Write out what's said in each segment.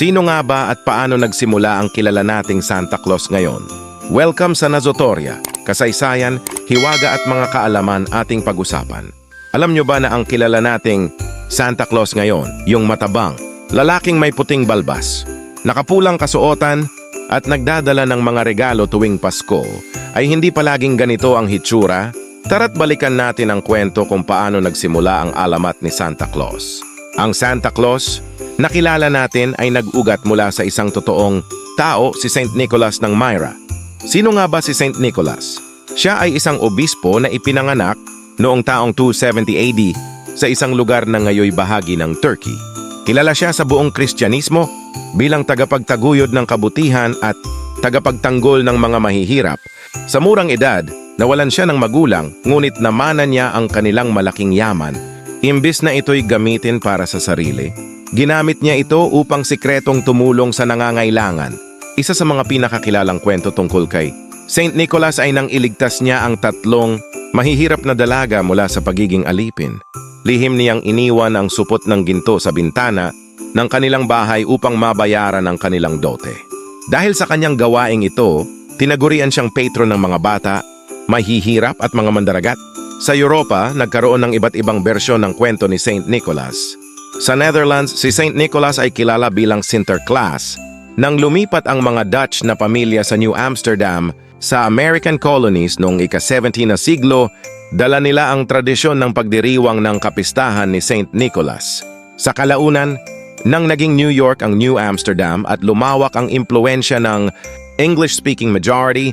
Sino nga ba at paano nagsimula ang kilala nating Santa Claus ngayon? Welcome sa Nazotoria, kasaysayan, hiwaga at mga kaalaman ating pag-usapan. Alam nyo ba na ang kilala nating Santa Claus ngayon, yung matabang, lalaking may puting balbas, nakapulang kasuotan at nagdadala ng mga regalo tuwing Pasko, ay hindi palaging ganito ang hitsura? Tara't balikan natin ang kwento kung paano nagsimula ang alamat ni Santa Claus. Ang Santa Claus, nakilala natin ay nag-ugat mula sa isang totoong tao si Saint Nicholas ng Myra. Sino nga ba si Saint Nicholas? Siya ay isang obispo na ipinanganak noong taong 270 AD sa isang lugar na ngayoy bahagi ng Turkey. Kilala siya sa buong Kristyanismo bilang tagapagtaguyod ng kabutihan at tagapagtanggol ng mga mahihirap. Sa murang edad, nawalan siya ng magulang ngunit namana niya ang kanilang malaking yaman. Imbis na ito'y gamitin para sa sarili, ginamit niya ito upang sikretong tumulong sa nangangailangan. Isa sa mga pinakakilalang kwento tungkol kay Saint Nicholas ay nang iligtas niya ang tatlong mahihirap na dalaga mula sa pagiging alipin. Lihim niyang iniwan ang supot ng ginto sa bintana ng kanilang bahay upang mabayaran ang kanilang dote. Dahil sa kanyang gawaing ito, tinagurian siyang patron ng mga bata, mahihirap at mga mandaragat. Sa Europa, nagkaroon ng iba't ibang bersyon ng kwento ni Saint Nicholas. Sa Netherlands, si Saint Nicholas ay kilala bilang Sinterklaas. Nang lumipat ang mga Dutch na pamilya sa New Amsterdam sa American colonies noong ika-17 na siglo, dala nila ang tradisyon ng pagdiriwang ng kapistahan ni Saint Nicholas. Sa kalaunan, nang naging New York ang New Amsterdam at lumawak ang impluensya ng English-speaking majority,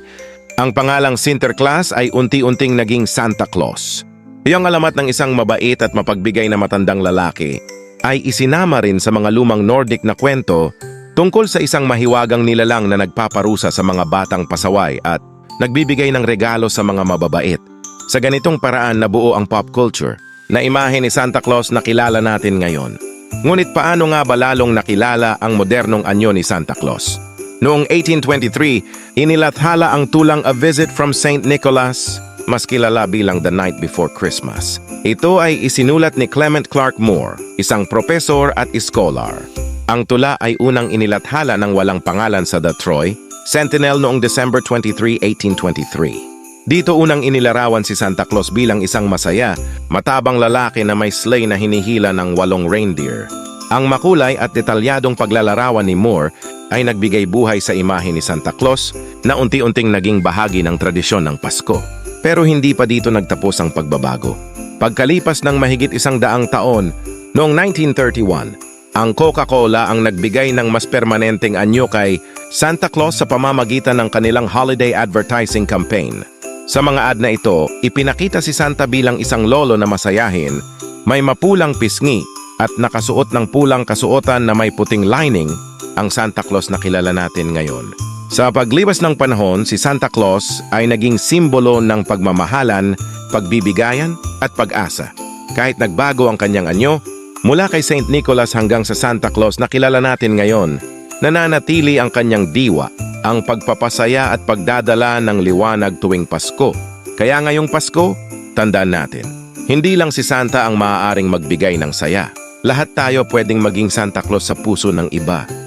ang pangalang Sinterklaas ay unti-unting naging Santa Claus. Iyong alamat ng isang mabait at mapagbigay na matandang lalaki ay isinama rin sa mga lumang Nordic na kwento tungkol sa isang mahiwagang nilalang na nagpaparusa sa mga batang pasaway at nagbibigay ng regalo sa mga mababait. Sa ganitong paraan nabuo ang pop culture na imahe ni Santa Claus na kilala natin ngayon. Ngunit paano nga ba lalong nakilala ang modernong anyo ni Santa Claus? Noong 1823, inilathala ang tulang A Visit from St. Nicholas, mas kilala bilang The Night Before Christmas. Ito ay isinulat ni Clement Clark Moore, isang profesor at scholar. Ang tula ay unang inilathala ng walang pangalan sa The Troy, Sentinel noong December 23, 1823. Dito unang inilarawan si Santa Claus bilang isang masaya, matabang lalaki na may sleigh na hinihila ng walong reindeer. Ang makulay at detalyadong paglalarawan ni Moore ay nagbigay buhay sa imahe ni Santa Claus na unti-unting naging bahagi ng tradisyon ng Pasko. Pero hindi pa dito nagtapos ang pagbabago. Pagkalipas ng mahigit isang daang taon, noong 1931, ang Coca-Cola ang nagbigay ng mas permanenteng anyo kay Santa Claus sa pamamagitan ng kanilang holiday advertising campaign. Sa mga ad na ito, ipinakita si Santa bilang isang lolo na masayahin, may mapulang pisngi at nakasuot ng pulang kasuotan na may puting lining ang Santa Claus na kilala natin ngayon. Sa paglipas ng panahon, si Santa Claus ay naging simbolo ng pagmamahalan, pagbibigayan at pag-asa. Kahit nagbago ang kanyang anyo, mula kay Saint Nicholas hanggang sa Santa Claus na kilala natin ngayon, nananatili ang kanyang diwa, ang pagpapasaya at pagdadala ng liwanag tuwing Pasko. Kaya ngayong Pasko, tandaan natin, hindi lang si Santa ang maaaring magbigay ng saya. Lahat tayo pwedeng maging Santa Claus sa puso ng iba.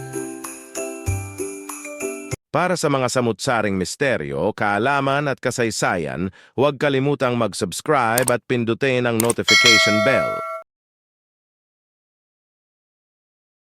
Para sa mga samutsaring misteryo, kaalaman at kasaysayan, huwag kalimutang mag-subscribe at pindutin ang notification bell.